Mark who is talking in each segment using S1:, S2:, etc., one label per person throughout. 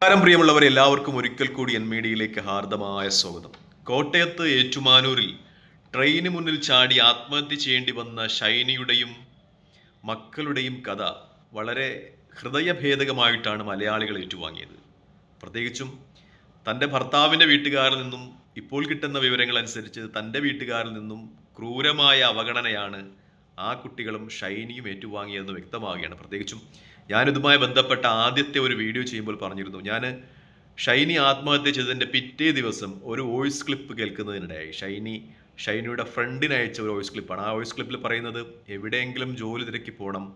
S1: നമസ്കാരം പ്രിയമുള്ളവർ എല്ലാവർക്കും ഒരിക്കൽ കൂടി എൻ മീഡിയയിലേക്ക് ഹാർദമായ സ്വാഗതം. കോട്ടയത്ത് ഏറ്റുമാനൂരിൽ ട്രെയിന് മുന്നിൽ ചാടി ആത്മഹത്യ ചെയ്യേണ്ടി വന്ന ഷൈനിയുടെയും മക്കളുടെയും കഥ വളരെ ഹൃദയഭേദകമായിട്ടാണ് മലയാളികൾ ഏറ്റുവാങ്ങിയത്. പ്രത്യേകിച്ചും തന്റെ ഭർത്താവിന്റെ വീട്ടുകാരിൽ നിന്നും ഇപ്പോൾ കിട്ടുന്ന വിവരങ്ങൾ അനുസരിച്ച് തന്റെ വീട്ടുകാരിൽ നിന്നും ക്രൂരമായ അവഗണനയാണ് ആ കുട്ടികളും ഷൈനിയും ഏറ്റുവാങ്ങിയതെന്ന് വ്യക്തമാവുകയാണ്. പ്രത്യേകിച്ചും ഞാനിതുമായി ബന്ധപ്പെട്ട ആദ്യത്തെ ഒരു വീഡിയോ ചെയ്യുമ്പോൾ പറഞ്ഞിരുന്നു. ഞാൻ ഷൈനി ആത്മഹത്യ ചെയ്തതിന്റെ പിറ്റേ ദിവസം ഒരു വോയിസ് ക്ലിപ്പ് കേൾക്കുന്നതിനിടയായി. ഷൈനി ഷൈനിയുടെ ഫ്രണ്ടിന് അയച്ച ഒരു വോയിസ് ക്ലിപ്പാണ്. ആ വോയിസ് ക്ലിപ്പിൽ പറയുന്നത് എവിടെയെങ്കിലും ജോലി തിരക്കി പോകണം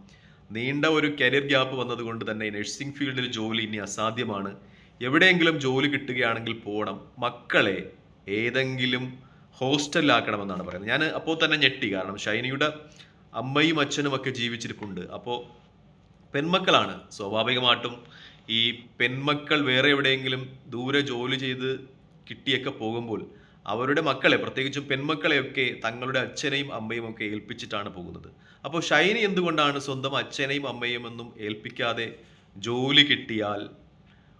S1: നീണ്ട ഒരു കരിയർ ഗ്യാപ്പ് വന്നതുകൊണ്ട് തന്നെ നഴ്സിംഗ് ഫീൽഡിൽ ജോലി ഇനി അസാധ്യമാണ്. എവിടെയെങ്കിലും ജോലി കിട്ടുകയാണെങ്കിൽ പോകണം മക്കളെ ഏതെങ്കിലും ഹോസ്റ്റലിലാക്കണമെന്നാണ് പറയുന്നത്. ഞാൻ അപ്പോൾ തന്നെ ഞെട്ടി. കാരണം ഷൈനിയുടെ അമ്മയും അച്ഛനും ഒക്കെ ജീവിച്ചിരിപ്പുണ്ട്. അപ്പോൾ പെൺമക്കളാണ് സ്വാഭാവികമായിട്ടും ഈ പെൺമക്കൾ വേറെ എവിടെയെങ്കിലും ദൂരെ ജോലി ചെയ്ത് കിട്ടിയൊക്കെ പോകുമ്പോൾ അവരുടെ മക്കളെ പ്രത്യേകിച്ചും പെൺമക്കളെയൊക്കെ തങ്ങളുടെ അച്ഛനെയും അമ്മയും ഒക്കെ ഏൽപ്പിച്ചിട്ടാണ് പോകുന്നത്. അപ്പോൾ ഷൈനി എന്തുകൊണ്ടാണ് സ്വന്തം അച്ഛനെയും അമ്മയും ഒന്നും ഏൽപ്പിക്കാതെ ജോലി കിട്ടിയാൽ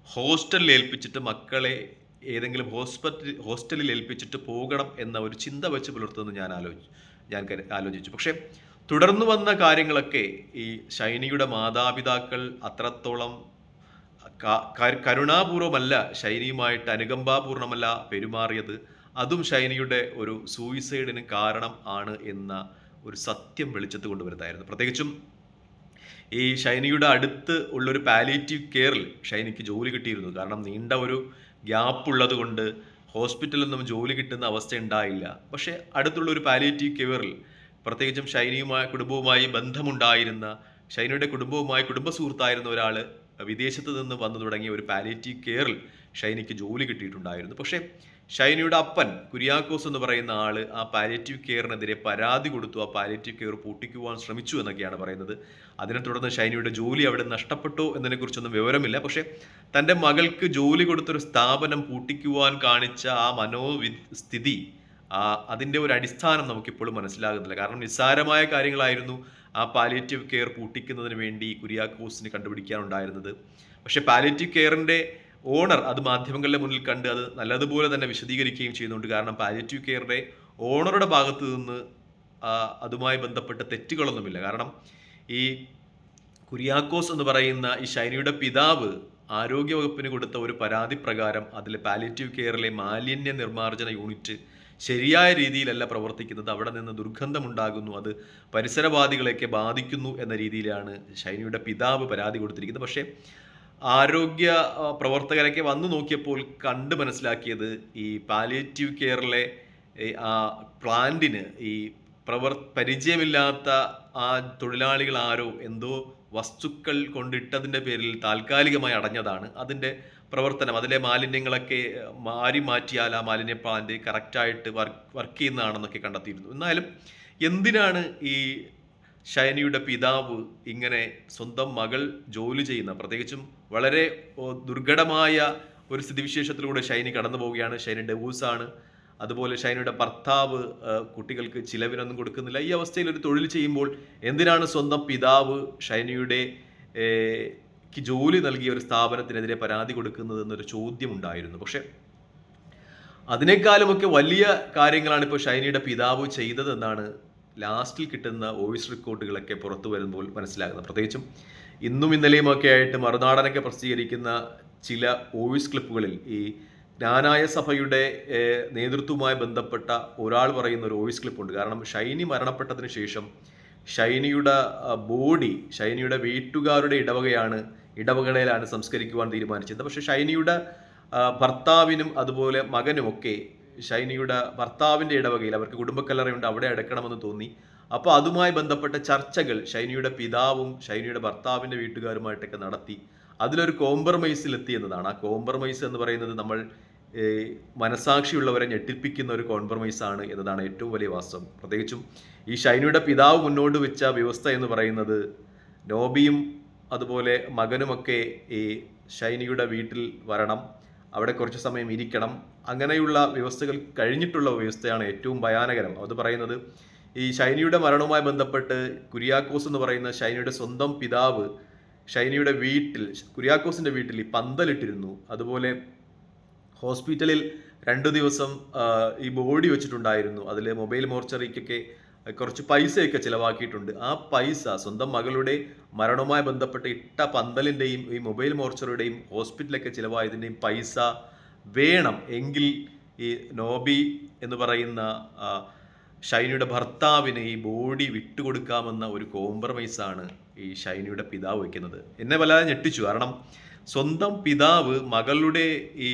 S1: ഹോസ്റ്റലിൽ ഏൽപ്പിച്ചിട്ട് മക്കളെ ഏതെങ്കിലും ഹോസ്പിറ്റൽ ഹോസ്റ്റലിൽ ഏൽപ്പിച്ചിട്ട് പോകണം എന്ന ഒരു ചിന്ത വെച്ച് പുലർത്തുമെന്ന് ഞാൻ ആലോചിച്ചു ഞാൻ ആലോചിച്ചു. പക്ഷേ തുടർന്നു വന്ന കാര്യങ്ങളൊക്കെ ഈ ഷൈനിയുടെ മാതാപിതാക്കൾ അത്രത്തോളം കരുണാപൂർവമല്ല ഷൈനിയുമായിട്ട് അനുകമ്പാപൂർണമല്ല പെരുമാറിയത്. അതും ഷൈനിയുടെ ഒരു സൂയിസൈഡിന് കാരണം ആണ് എന്ന ഒരു സത്യം വെളിച്ചത്ത് കൊണ്ടുവരുന്നതായിരുന്നു. പ്രത്യേകിച്ചും ഈ ഷൈനിയുടെ അടുത്ത് ഉള്ളൊരു പാലിയേറ്റീവ് കെയറിൽ ഷൈനിക്ക് ജോലി കിട്ടിയിരുന്നു. കാരണം നീണ്ട ഒരു ഗ്യാപ്പ് ഉള്ളത് കൊണ്ട് ഹോസ്പിറ്റലിൽ നിന്നും ജോലി കിട്ടുന്ന അവസ്ഥ ഉണ്ടായില്ല. പക്ഷേ അടുത്തുള്ള ഒരു പാലിയേറ്റീവ് കെയറിൽ പ്രത്യേകിച്ചും ഷൈനിയുമായി കുടുംബവുമായി ബന്ധമുണ്ടായിരുന്ന ഷൈനിയുടെ കുടുംബവുമായി കുടുംബ സുഹൃത്തായിരുന്ന ഒരാൾ വിദേശത്ത് നിന്ന് വന്നു തുടങ്ങിയ ഒരു പാലിയേറ്റീവ് കെയറിൽ ഷൈനിക്ക് ജോലി കിട്ടിയിട്ടുണ്ടായിരുന്നു. പക്ഷേ ഷൈനിയുടെ അപ്പൻ കുര്യാക്കോസ് എന്ന് പറയുന്ന ആൾ ആ പാലിയേറ്റീവ് കെയറിനെതിരെ പരാതി കൊടുത്തു. ആ പാലിയേറ്റീവ് കെയർ പൂട്ടിക്കുവാൻ ശ്രമിച്ചു എന്നൊക്കെയാണ് പറയുന്നത്. അതിനെ തുടർന്ന് ഷൈനിയുടെ ജോലി അവിടെ നഷ്ടപ്പെട്ടു എന്നതിനെക്കുറിച്ചൊന്നും വിവരമില്ല. പക്ഷേ തന്റെ മകൾക്ക് ജോലി കൊടുത്തൊരു സ്ഥാപനം പൂട്ടിക്കുവാൻ കാണിച്ച ആ മനോവി സ്ഥിതി അതിന്റെ ഒരു അടിസ്ഥാനം നമുക്കിപ്പോഴും മനസ്സിലാകുന്നില്ല. കാരണം നിസ്സാരമായ കാര്യങ്ങളായിരുന്നു ആ പാലിയേറ്റീവ് കെയർ പൂട്ടിക്കുന്നതിന് വേണ്ടി കുര്യാക്കോസിന് കണ്ടുപിടിക്കാനുണ്ടായിരുന്നത്. പക്ഷേ പാലിയേറ്റീവ് കെയറിന്റെ ഓണർ അത് മാധ്യമങ്ങളുടെ മുന്നിൽ കണ്ട് അത് നല്ലതുപോലെ തന്നെ വിശദീകരിക്കുകയും ചെയ്യുന്നുണ്ട്. കാരണം പാലിയേറ്റീവ് കെയറിന്റെ ഓണറുടെ ഭാഗത്ത് നിന്ന് അതുമായി ബന്ധപ്പെട്ട തെറ്റുകളൊന്നുമില്ല. കാരണം ഈ കുര്യാക്കോസ് എന്ന് പറയുന്ന ഈ ശൈനിയുടെ പിതാവ് ആരോഗ്യവകുപ്പിന് കൊടുത്ത ഒരു പരാതി പ്രകാരം അതിലെ പാലിയേറ്റീവ് കെയറിലെ മാലിന്യ നിർമ്മാർജന യൂണിറ്റ് ശരിയായ രീതിയിലല്ല പ്രവർത്തിക്കുന്നത്. അവിടെ നിന്ന് ദുർഗന്ധമുണ്ടാകുന്നു. അത് പരിസരവാദികളെയൊക്കെ ബാധിക്കുന്നു എന്ന രീതിയിലാണ് ഷൈനിയുടെ പിതാവ് പരാതി കൊടുത്തിരിക്കുന്നത്. പക്ഷേ ആരോഗ്യ പ്രവർത്തകരൊക്കെ വന്നു നോക്കിയപ്പോൾ കണ്ട് മനസ്സിലാക്കിയത് ഈ പാലിയേറ്റീവ് കെയറിലെ ആ പ്ലാന്റിന് ഈ പ്രവർ പരിചയമില്ലാത്ത ആ തൊഴിലാളികൾ ആരോ എന്തോ വസ്തുക്കൾ കൊണ്ടിട്ടതിന്റെ പേരിൽ താൽക്കാലികമായി അടഞ്ഞതാണ്. അതിന്റെ പ്രവർത്തനം അതിലെ മാലിന്യങ്ങളൊക്കെ മാറി മാറ്റിയാൽ ആ മാലിന്യ പ്ലാന്റ് കറക്റ്റായിട്ട് വർക്ക് വർക്ക് ചെയ്യുന്നതാണെന്നൊക്കെ കണ്ടെത്തിയിരുന്നു. എന്നാലും എന്തിനാണ് ഈ ഷൈനിയുടെ പിതാവ് ഇങ്ങനെ സ്വന്തം മകൾ ജോലി ചെയ്യുന്ന? പ്രത്യേകിച്ചും വളരെ ദുർഘടമായ ഒരു സ്ഥിതിവിശേഷത്തിലൂടെ ഷൈനി കടന്നു പോവുകയാണ്. ഷൈനി ഡെവൂസാണ് അതുപോലെ ഷൈനിയുടെ ഭർത്താവ് കുട്ടികൾക്ക് ചിലവിനൊന്നും കൊടുക്കുന്നില്ല. ഈ അവസ്ഥയിൽ ഒരു തൊഴിൽ ചെയ്യുമ്പോൾ എന്തിനാണ് സ്വന്തം പിതാവ് ഷൈനിയുടെ ജോലി നൽകിയ ഒരു സ്ഥാപനത്തിനെതിരെ പരാതി കൊടുക്കുന്നത് എന്നൊരു ചോദ്യം ഉണ്ടായിരുന്നു പക്ഷെ അതിനേക്കാളുമൊക്കെ വലിയ കാര്യങ്ങളാണ് ഇപ്പോൾ ഷൈനിയുടെ പിതാവ് ചെയ്തതെന്നാണ് ലാസ്റ്റിൽ കിട്ടുന്ന വോയിസ് റെക്കോർഡുകളൊക്കെ പുറത്തു വരുമ്പോൾ മനസ്സിലാകുന്നത്. പ്രത്യേകിച്ചും ഇന്നും ഇന്നലെയുമൊക്കെ ആയിട്ട് മറുനാടനൊക്കെ പ്രസിദ്ധീകരിക്കുന്ന ചില വോയിസ് ക്ലിപ്പുകളിൽ ഈ ജ്ഞാനായ സഭയുടെ നേതൃത്വവുമായി ബന്ധപ്പെട്ട ഒരാൾ പറയുന്ന ഒരു വോയിസ് ക്ലിപ്പുണ്ട്. കാരണം ഷൈനി മരണപ്പെട്ടതിന് ശേഷം ഷൈനിയുടെ ബോഡി ഷൈനിയുടെ വീട്ടുകാരുടെ ഇടവകയാണ് ഇടവകയിലാണ് സംസ്കരിക്കുവാൻ തീരുമാനിച്ചത്. പക്ഷേ ഷൈനിയുടെ ഭർത്താവിനും അതുപോലെ മകനും ഒക്കെ ഷൈനിയുടെ ഭർത്താവിന്റെ ഇടവകയിൽ അവർക്ക് കുടുംബക്കല്ലറയുണ്ട് അവിടെ അടക്കണമെന്ന് തോന്നി. അപ്പോൾ അതുമായി ബന്ധപ്പെട്ട ചർച്ചകൾ ഷൈനിയുടെ പിതാവും ഷൈനിയുടെ ഭർത്താവിന്റെ വീട്ടുകാരുമായിട്ടൊക്കെ നടത്തി. അതിലൊരു കോംപ്രമൈസിൽ എന്നതാണ് ആ കോംപ്രമൈസ് എന്ന് പറയുന്നത് നമ്മൾ മനസാക്ഷിയുള്ളവരെ ഞെട്ടിപ്പിക്കുന്ന ഒരു കോംപ്രമൈസ് ആണ് എന്നതാണ് ഏറ്റവും വലിയ വാസ്തവം. പ്രത്യേകിച്ചും ഈ ഷൈനിയുടെ പിതാവ് മുന്നോട്ട് വെച്ച വ്യവസ്ഥ എന്ന് പറയുന്നത് നോബിയും അതുപോലെ മകനുമൊക്കെ ഈ ഷൈനിയുടെ വീട്ടിൽ വരണം അവിടെ കുറച്ച് സമയം ഇരിക്കണം. അങ്ങനെയുള്ള വ്യവസ്ഥകൾ കഴിഞ്ഞിട്ടുള്ള വ്യവസ്ഥയാണ് ഏറ്റവും ഭയാനകരം. അത് പറയുന്നത് ഈ ഷൈനിയുടെ മരണവുമായി ബന്ധപ്പെട്ട് കുര്യാക്കോസ് എന്ന് പറയുന്ന ഷൈനിയുടെ സ്വന്തം പിതാവ് ഷൈനിയുടെ വീട്ടിൽ കുര്യാക്കോസിന്റെ വീട്ടിൽ ഈ പന്തലിട്ടിരുന്നു. അതുപോലെ ഹോസ്പിറ്റലിൽ രണ്ടു ദിവസം ഈ ബോഡി വെച്ചിട്ടുണ്ടായിരുന്നു. അതിൽ മൊബൈൽ മോർച്ചറിക്കൊക്കെ കുറച്ച് പൈസയൊക്കെ ചിലവാക്കിയിട്ടുണ്ട്. ആ പൈസ സ്വന്തം മകളുടെ മരണവുമായി ബന്ധപ്പെട്ട ഇട്ട പന്തലിന്റെയും ഈ മൊബൈൽ മോർച്ചറിയുടെയും ഹോസ്പിറ്റലൊക്കെ ചിലവായതിന്റെയും പൈസ വേണം എങ്കിൽ ഈ നോബി എന്ന് പറയുന്ന ഷൈനിയുടെ ഭർത്താവിനെ ഈ ബോഡി വിട്ടുകൊടുക്കാമെന്ന ഒരു കോംപ്രമൈസാണ് ഈ ഷൈനിയുടെ പിതാവ് വയ്ക്കുന്നത്. എന്നെ വല്ലാതെ ഞെട്ടിച്ചു. കാരണം സ്വന്തം പിതാവ് മകളുടെ ഈ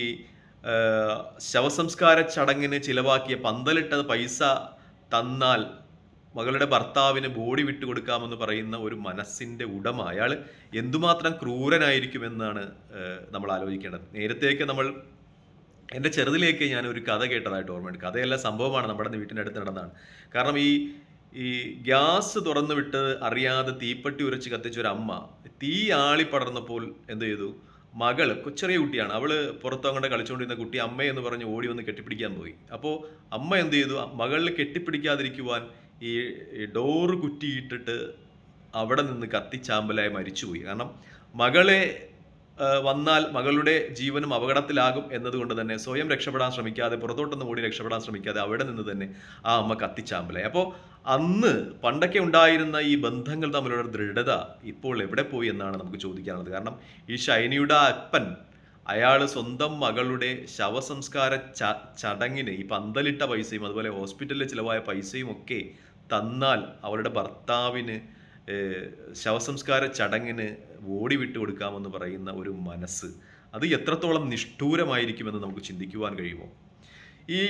S1: ശവസംസ്കാര ചടങ്ങിന് ചിലവാക്കിയ പന്തലിട്ട പൈസ തന്നാൽ മകളുടെ ഭർത്താവിന് ബോഡി വിട്ടുകൊടുക്കാമെന്ന് പറയുന്ന ഒരു മനസ്സിന്റെ ഉടമ അയാൾ എന്തുമാത്രം ക്രൂരനായിരിക്കുമെന്നാണ് നമ്മൾ ആലോചിക്കേണ്ടത്. നേരത്തെയൊക്കെ നമ്മൾ എന്റെ ചെറുതിലേക്ക് ഞാൻ ഒരു കഥ കേട്ടതായിട്ട് ഓർമ്മയുണ്ട്. കഥയല്ല സംഭവമാണ് നമ്മുടെ വീട്ടിന്റെ അടുത്ത് നടന്നതാണ്. കാരണം ഈ ഈ ഗ്യാസ് തുറന്നു വിട്ട് അറിയാതെ തീപ്പെട്ടി ഉരച്ച് കത്തിച്ച ഒരു അമ്മ തീ ആളി പടർന്നപ്പോൾ എന്ത് ചെയ്തു? മകൾ ചെറിയ കുട്ടിയാണ്. അവൾ പുറത്തങ്ങോട്ട് കളിച്ചുകൊണ്ടിരുന്ന കുട്ടി അമ്മയെന്ന് പറഞ്ഞ് ഓടി വന്ന് കെട്ടിപ്പിടിക്കാൻ പോയി. അപ്പോൾ അമ്മ എന്ത് ചെയ്തു? മകളിൽ കെട്ടിപ്പിടിക്കാതിരിക്കുവാൻ ഈ ഡോറ് കുറ്റിയിട്ടിട്ട് അവിടെ നിന്ന് കത്തിച്ചാമ്പലായി മരിച്ചുപോയി. കാരണം മകളെ വന്നാൽ മകളുടെ ജീവനും അപകടത്തിലാകും എന്നതുകൊണ്ട് തന്നെ സ്വയം രക്ഷപ്പെടാൻ ശ്രമിക്കാതെ പുറത്തോട്ടൊന്നും ഓടി രക്ഷപ്പെടാൻ ശ്രമിക്കാതെ അവിടെ നിന്ന് തന്നെ ആ അമ്മ കത്തിച്ചാമ്പലായി. അപ്പോൾ അന്ന് പണ്ടൊക്കെ ഉണ്ടായിരുന്ന ഈ ബന്ധങ്ങൾ തമ്മിലുള്ള ദൃഢത ഇപ്പോൾ എവിടെ പോയി എന്നാണ് നമുക്ക് ചോദിക്കാനുള്ളത്. കാരണം ഈ ഷൈനിയുടെ അപ്പൻ അയാൾ സ്വന്തം മകളുടെ ശവസംസ്കാര ചടങ്ങിന് ഈ പന്തലിട്ട പൈസയും അതുപോലെ ഹോസ്പിറ്റലിൽ ചിലവായ പൈസയും ഒക്കെ തന്നാൽ അവരുടെ ഭർത്താവിന് ശവസംസ്കാര ചടങ്ങിന് ഓടി വിട്ടു കൊടുക്കാമെന്ന് പറയുന്ന ഒരു മനസ്സ്. അത് എത്രത്തോളം നിഷ്ഠൂരമായിരിക്കുമെന്ന് നമുക്ക് ചിന്തിക്കുവാൻ കഴിയുമോ? ഈ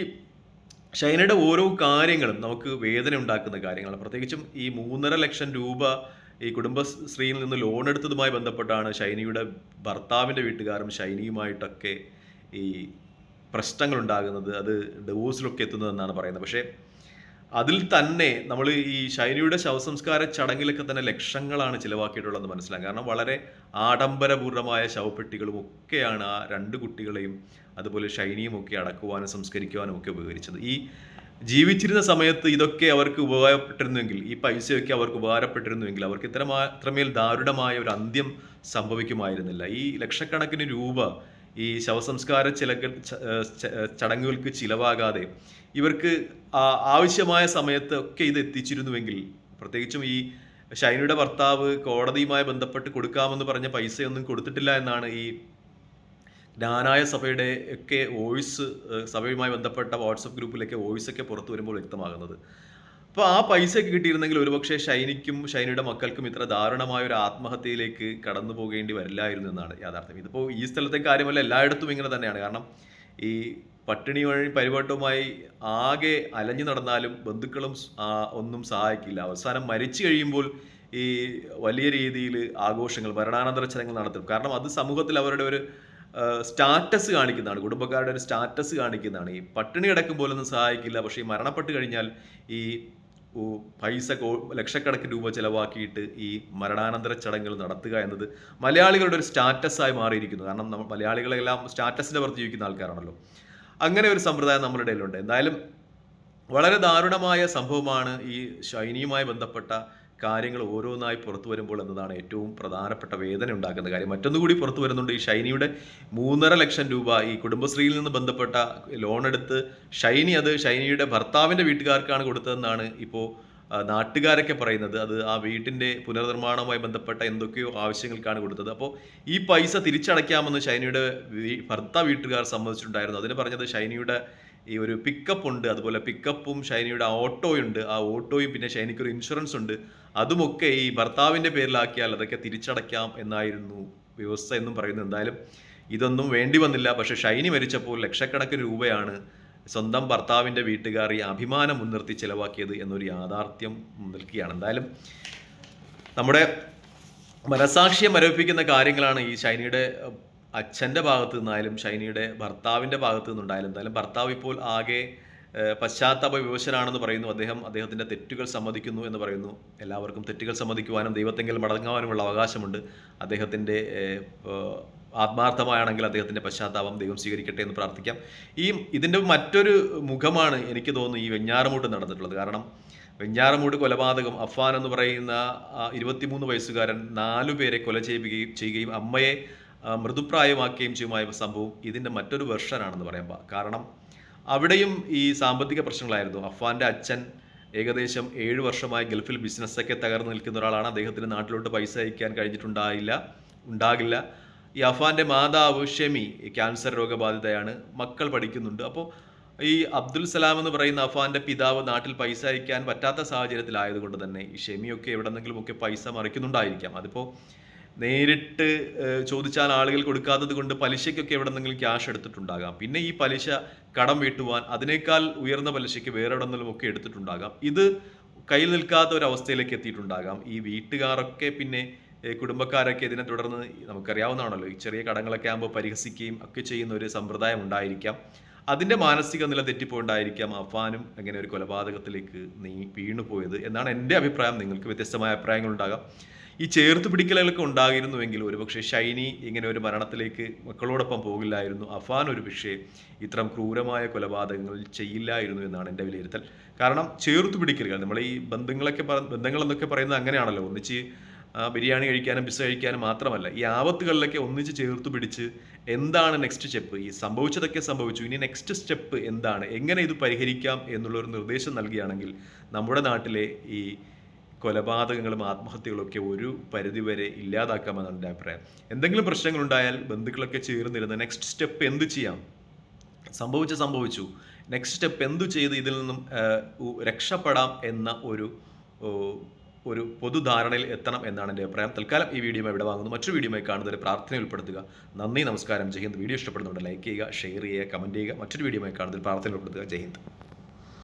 S1: ഷൈനയുടെ ഓരോ കാര്യങ്ങളും നമുക്ക് വേദന ഉണ്ടാക്കുന്ന കാര്യങ്ങളാണ്. പ്രത്യേകിച്ചും ഈ മൂന്നര ലക്ഷം രൂപ ഈ കുടുംബശ്രീയിൽ നിന്ന് ലോൺ എടുത്തതുമായി ബന്ധപ്പെട്ടാണ് ഷൈനിയുടെ ഭർത്താവിന്റെ വീട്ടുകാരും ഷൈനിയുമായിട്ടൊക്കെ ഈ പ്രശ്നങ്ങൾ ഉണ്ടാകുന്നത് അത് ഡിവോഴ്സിലൊക്കെ എത്തുന്നതെന്നാണ് പറയുന്നത്. പക്ഷേ അതിൽ തന്നെ നമ്മൾ ഈ ശൈനിയുടെ ശവസംസ്കാര ചടങ്ങിലൊക്കെ തന്നെ ലക്ഷങ്ങളാണ് ചിലവാക്കിയിട്ടുള്ളതെന്ന് മനസ്സിലാക്കാം കാരണം വളരെ ആഡംബരപൂർണമായ ശവപ്പെട്ടികളും ഒക്കെയാണ് ആ രണ്ട് കുട്ടികളെയും അതുപോലെ ഷൈനിയും ഒക്കെ അടക്കുവാനും സംസ്കരിക്കുവാനും ഒക്കെ ഉപകരിച്ചത്. ഈ ജീവിച്ചിരുന്ന സമയത്ത് ഇതൊക്കെ അവർക്ക് ഉപകാരപ്പെട്ടിരുന്നുവെങ്കിൽ ഈ പൈസയൊക്കെ അവർക്ക് ഉപകാരപ്പെട്ടിരുന്നുവെങ്കിൽ അവർക്ക് ഇത്ര ഇത്രമേൽ ദാരുണമായ ഒരു അന്ത്യം സംഭവിക്കുമായിരുന്നില്ല. ഈ ലക്ഷക്കണക്കിന് രൂപ ഈ ശവസംസ്കാര ചിലകൾ ചടങ്ങുകൾക്ക് ചിലവാകാതെ ഇവർക്ക് ആവശ്യമായ സമയത്ത് ഒക്കെ ഇത് എത്തിച്ചിരുന്നുവെങ്കിൽ പ്രത്യേകിച്ചും ഈ ഷൈനിയുടെ ഭർത്താവ് കോടതിയുമായി ബന്ധപ്പെട്ട് കൊടുക്കാമെന്ന് പറഞ്ഞ പൈസയൊന്നും കൊടുത്തിട്ടില്ല എന്നാണ് ഈ ജ്ഞാനായ സഭയുടെ ഒക്കെ വോയിസ് സഭയുമായി ബന്ധപ്പെട്ട വാട്സപ്പ് ഗ്രൂപ്പിലൊക്കെ വോയിസ് ഒക്കെ പുറത്തു വരുമ്പോൾ വ്യക്തമാകുന്നത്. അപ്പോൾ ആ പൈസ കിട്ടിയിരുന്നെങ്കിൽ ഒരുപക്ഷെ ഷൈനിക്കും ഷൈനിയുടെ മക്കൾക്കും ഇത്ര ദാരുണമായ ഒരു ആത്മഹത്യയിലേക്ക് കടന്നു പോകേണ്ടി വരില്ലായിരുന്നു എന്നാണ് യാഥാർത്ഥ്യം. ഇതിപ്പോൾ ഈ സ്ഥലത്തെ കാര്യമല്ല എല്ലായിടത്തും ഇങ്ങനെ തന്നെയാണ്. കാരണം ഈ പട്ടിണി വഴി പരിപാട്ടവുമായി ആകെ അലഞ്ഞു നടന്നാലും ബന്ധുക്കളും ഒന്നും സഹായിക്കില്ല. അവസാനം മരിച്ചു കഴിയുമ്പോൾ ഈ വലിയ രീതിയിൽ ആഘോഷങ്ങൾ മരണാനന്തര ചടങ്ങുകൾ നടത്തും. കാരണം അത് സമൂഹത്തിൽ അവരുടെ ഒരു സ്റ്റാറ്റസ് കാണിക്കുന്നതാണ്. കുടുംബക്കാരുടെ ഒരു സ്റ്റാറ്റസ് കാണിക്കുന്നതാണ്. ഈ പട്ടിണി കിടക്കുമ്പോഴൊന്നും സഹായിക്കില്ല. പക്ഷേ ഈ മരണപ്പെട്ട് കഴിഞ്ഞാൽ ഈ പൈസ ലക്ഷക്കണക്കിന് രൂപ ചിലവാക്കിയിട്ട് ഈ മരണാനന്തര ചടങ്ങുകൾ നടത്തുക എന്നത് മലയാളികളുടെ ഒരു സ്റ്റാറ്റസായി മാറിയിരിക്കുന്നു. കാരണം നമ്മൾ മലയാളികളെല്ലാം സ്റ്റാറ്റസിന്റെ പുറത്ത് ജീവിക്കുന്ന ആൾക്കാരാണല്ലോ. അങ്ങനെ ഒരു സമ്പ്രദായം നമ്മുടെ ഇടയിലുണ്ട്. എന്തായാലും വളരെ ദാരുണമായ സംഭവമാണ് ഈ ഷൈനിയുമായി ബന്ധപ്പെട്ട കാര്യങ്ങൾ ഓരോന്നായി പുറത്തു വരുമ്പോൾ എന്നതാണ് ഏറ്റവും പ്രധാനപ്പെട്ട വേദന ഉണ്ടാക്കുന്ന കാര്യം. മറ്റൊന്നുകൂടി പുറത്തു വരുന്നുണ്ട് ഈ ഷൈനിയുടെ മൂന്നര ലക്ഷം രൂപ ഈ കുടുംബശ്രീയിൽ നിന്ന് ബന്ധപ്പെട്ട ലോൺ എടുത്ത് ഷൈനി അത് ഷൈനിയുടെ ഭർത്താവിന്റെ വീട്ടുകാർക്കാണ് കൊടുത്തതെന്നാണ് ഇപ്പോൾ നാട്ടുകാരൊക്കെ പറയുന്നത്. അത് ആ വീട്ടിന്റെ പുനർനിർമ്മാണവുമായി ബന്ധപ്പെട്ട എന്തൊക്കെയോ ആവശ്യങ്ങൾക്കാണ് കൊടുത്തത്. അപ്പോൾ ഈ പൈസ തിരിച്ചടയ്ക്കാമെന്ന് ഷൈനിയുടെ ഭർത്താവ് വീട്ടുകാർ സമ്മതിച്ചിട്ടുണ്ടായിരുന്നു. അതിന് പറഞ്ഞത് ഷൈനിയുടെ ഈ ഒരു പിക്കപ്പ് ഉണ്ട്. അതുപോലെ പിക്കപ്പും ഷൈനിയുടെ ഓട്ടോയുണ്ട് ആ ഓട്ടോയും പിന്നെ ഷൈനിക്ക് ഒരു ഇൻഷുറൻസ് ഉണ്ട്. അതുമൊക്കെ ഈ ഭർത്താവിന്റെ പേരിലാക്കിയാൽ അതൊക്കെ തിരിച്ചടയ്ക്കാം എന്നായിരുന്നു വ്യവസ്ഥ എന്നും പറയുന്നത്. എന്തായാലും ഇതൊന്നും വേണ്ടി വന്നില്ല. പക്ഷെ ഷൈനി മരിച്ചപ്പോൾ ലക്ഷക്കണക്കിന് രൂപയാണ് സ്വന്തം ഭർത്താവിന്റെ വീട്ടുകാർ ഈ അഭിമാനം മുൻനിർത്തി ചിലവാക്കിയത് എന്നൊരു യാഥാർത്ഥ്യം നിൽക്കുകയാണ് എന്തായാലും നമ്മുടെ മനസാക്ഷിയെ മരവിപ്പിക്കുന്ന കാര്യങ്ങളാണ് ഈ ഷൈനിയുടെ അച്ഛന്റെ ഭാഗത്തു നിന്നായാലും ഷൈനിയുടെ ഭർത്താവിന്റെ ഭാഗത്തു നിന്നുണ്ടായാലും എന്തായാലും ഭർത്താവ് ഇപ്പോൾ ആകെ പശ്ചാത്താപ വിവശനാണെന്ന് പറയുന്നു. അദ്ദേഹം അദ്ദേഹത്തിന്റെ തെറ്റുകൾ സമ്മതിക്കുന്നു എന്ന് പറയുന്നു. എല്ലാവർക്കും തെറ്റുകൾ സമ്മതിക്കുവാനും ദൈവത്തെങ്കിൽ മടങ്ങാനുമുള്ള അവകാശമുണ്ട്. അദ്ദേഹത്തിന്റെ ആത്മാർത്ഥമായാണെങ്കിൽ അദ്ദേഹത്തിന്റെ പശ്ചാത്താപം ദൈവം സ്വീകരിക്കട്ടെ എന്ന് പ്രാർത്ഥിക്കാം. ഈ ഇതിന്റെ മറ്റൊരു മുഖമാണ് എനിക്ക് തോന്നുന്നു ഈ വെഞ്ഞാറമൂട്ട് നടന്നിട്ടുള്ളത്. കാരണം വെഞ്ഞാറമൂട് കൊലപാതകം അഫ്വാൻ എന്ന് പറയുന്ന ഇരുപത്തിമൂന്ന് വയസ്സുകാരൻ നാലു പേരെ കൊല ചെയ്യുകയും ചെയ്യുകയും അമ്മയെ മൃദുപ്രായമാക്കുകയും ചെയ്യുമായ സംഭവം ഇതിന്റെ മറ്റൊരു വെർഷനാണെന്ന് പറയാം കാരണം അവിടെയും ഈ സാമ്പത്തിക പ്രശ്നങ്ങളായിരുന്നു. അഫ്വാന്റെ അച്ഛൻ ഏകദേശം ഏഴ് വർഷമായി ഗൾഫിൽ ബിസിനസ്സൊക്കെ തകർന്നു നിൽക്കുന്ന ഒരാളാണ്. അദ്ദേഹത്തിന് നാട്ടിലോട്ട് പൈസ അയക്കാൻ കഴിഞ്ഞിട്ടുണ്ടായില്ല ഉണ്ടാകില്ല. ഈ അഫാന്റെ മാതാവ് ഷെമി ക്യാൻസർ രോഗബാധിതയാണ് മക്കൾ പഠിക്കുന്നുണ്ട്. അപ്പോൾ ഈ അബ്ദുൽ സലാം എന്ന് പറയുന്ന അഫാന്റെ പിതാവ് നാട്ടിൽ പൈസ അയക്കാൻ പറ്റാത്ത സാഹചര്യത്തിലായതുകൊണ്ട് തന്നെ ഈ ഷെമിയൊക്കെ എവിടെന്നെങ്കിലുമൊക്കെ പൈസ മറിക്കുന്നുണ്ടായിരിക്കാം. അതിപ്പോൾ നേരിട്ട് ചോദിച്ചാൽ ആളുകൾ കൊടുക്കാത്തത് കൊണ്ട് പലിശയ്ക്കൊക്കെ എവിടെ നിന്നെങ്കിലും ക്യാഷ് എടുത്തിട്ടുണ്ടാകാം. പിന്നെ ഈ പലിശ കടം വീട്ടുവാൻ അതിനേക്കാൾ ഉയർന്ന പലിശയ്ക്ക് വേറെ എവിടെ നിന്നും ഒക്കെ എടുത്തിട്ടുണ്ടാകാം. ഇത് കയ്യിൽ നിൽക്കാത്ത ഒരു അവസ്ഥയിലേക്ക് എത്തിയിട്ടുണ്ടാകാം. ഈ വീട്ടുകാരൊക്കെ പിന്നെ കുടുംബക്കാരൊക്കെ ഇതിനെ തുടർന്ന് നമുക്കറിയാവുന്നതാണല്ലോ. ഈ ചെറിയ കടങ്ങളൊക്കെ ആകുമ്പോൾ പരിഹസിക്കുകയും ഒക്കെ ചെയ്യുന്ന ഒരു സമ്പ്രദായം ഉണ്ടായിരിക്കാം. അതിന്റെ മാനസിക നില തെറ്റിപ്പോണ്ടായിരിക്കാം അഫാനും അങ്ങനെ ഒരു കൊലപാതകത്തിലേക്ക് നീ വീണുപോയത് എന്നാണ് എന്റെ അഭിപ്രായം. നിങ്ങൾക്ക് വ്യത്യസ്തമായ അഭിപ്രായങ്ങൾ ഉണ്ടാകാം ഈ ചേർത്ത് പിടിക്കലുകളൊക്കെ ഉണ്ടായിരുന്നുവെങ്കിൽ ഒരുപക്ഷെ ഷൈനി ഇങ്ങനെ ഒരു മരണത്തിലേക്ക് മക്കളോടൊപ്പം പോകില്ലായിരുന്നു. അഫാൻ ഒരു പക്ഷേ ഇത്തരം ക്രൂരമായ കൊലപാതകങ്ങൾ ചെയ്യില്ലായിരുന്നു എന്നാണ് എന്റെ വിലയിരുത്തൽ. കാരണം ചേർത്ത് പിടിക്കലുകൾ നമ്മൾ ഈ ബന്ധങ്ങളൊക്കെ ബന്ധങ്ങൾ എന്നൊക്കെ പറയുന്നത് അങ്ങനെയാണല്ലോ. ഒന്നിച്ച് ബിരിയാണി കഴിക്കാനും പിസ്സ കഴിക്കാനും മാത്രമല്ല ഈ ആപത്തുകളിലൊക്കെ ഒന്നിച്ച് ചേർത്ത് പിടിച്ച് എന്താണ് നെക്സ്റ്റ് സ്റ്റെപ്പ് ഈ സംഭവിച്ചതൊക്കെ സംഭവിച്ചു ഇനി നെക്സ്റ്റ് സ്റ്റെപ്പ് എന്താണ്? എങ്ങനെ ഇത് പരിഹരിക്കാം എന്നുള്ളൊരു നിർദ്ദേശം നൽകുകയാണെങ്കിൽ നമ്മുടെ നാട്ടിലെ ഈ കൊലപാതകങ്ങളും ആത്മഹത്യകളൊക്കെ ഒരു പരിധിവരെ ഇല്ലാതാക്കാമെന്നാണ് എന്റെ അഭിപ്രായം. എന്തെങ്കിലും പ്രശ്നങ്ങളുണ്ടായാൽ ബന്ധുക്കളൊക്കെ ചേർന്നിരുന്ന് നെക്സ്റ്റ് സ്റ്റെപ്പ് എന്ത് ചെയ്യാം? സംഭവിച്ച സംഭവിച്ചു. നെക്സ്റ്റ് സ്റ്റെപ്പ് എന്തു ചെയ്ത് ഇതിൽ നിന്നും രക്ഷപ്പെടാം എന്ന ഒരു ഒരു പൊതുധാരണയിൽ എത്തണം എന്നാണ് എന്റെ അഭിപ്രായം. തൽക്കാലം ഈ വീഡിയോ ഇവിടെ വാങ്ങുന്നു. മറ്റൊരു വീഡിയോ കാണുന്നവരെ പ്രാർത്ഥന ഉൾപ്പെടുത്തുക. നന്ദി നമസ്കാരം. ജയ്ഹിന്ദ് വീഡിയോ ഇഷ്ടപ്പെടുന്നുണ്ട് ലൈക്ക് ചെയ്യുക ഷെയർ ചെയ്യുക കമന്റ് ചെയ്യുക. മറ്റൊരു വീഡിയോ കാണുന്നതിൽ പ്രാർത്ഥന ഉൾപ്പെടുത്തുക. ജയ് ഹിന്ദ്.